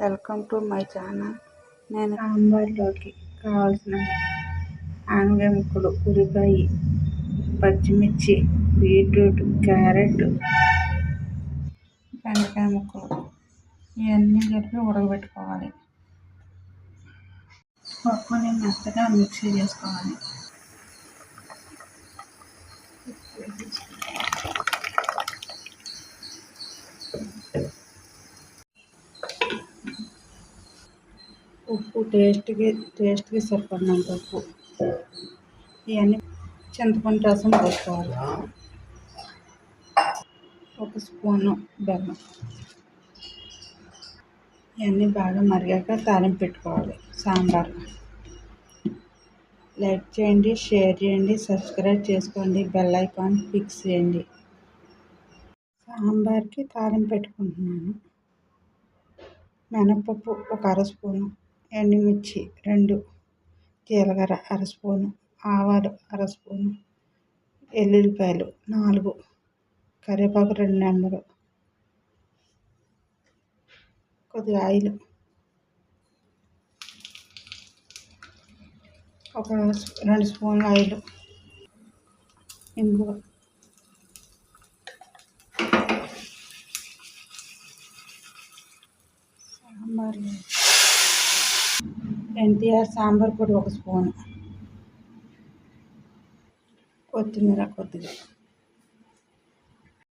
Welcome to my channel. నేను సాంబార్లోకి కావాల్సిన ఆనగ ముక్కలు పచ్చిమిర్చి బీట్రూట్ క్యారెట్ బెండకాయ ముక్కలు ఇవన్నీ కలిపి ఉడకబెట్టుకోవాలి. పప్పుని మెత్తగా మిక్సీ చేసుకోవాలి. ఉప్పు టేస్ట్కి టేస్ట్కి సరిపడినంత ఉప్పు. ఇవన్నీ చింతపండు రసం పోసుకోవాలి ఒక స్పూను బెల్లం. ఇవన్నీ బాగా మరిగాక తాలింపు పెట్టుకోవాలి. సాంబార్. లైక్ చేయండి షేర్ చేయండి సబ్స్క్రైబ్ చేసుకోండి బెల్ ఐకాన్ ఫిక్స్ చేయండి. సాంబార్కి తాలింపు పెట్టుకుంటున్నాను. మినపప్పు ఒక అర స్పూను. ఎండుమిర్చి రెండు జీలకర్ర అర స్పూను ఆవాలు అర స్పూను ఎల్లుల్లిపాయలు నాలుగు కరివేపాకు రెండు నెంబరు కొద్దిగా ఆయిల్ ఒక రెండు స్పూన్ల ఆయిల్ ఇంకో సాంబార్ ఎన్టీఆర్ సాంబార్ పొడి ఒక స్పూను. కొత్తిమీర కొద్దిగా.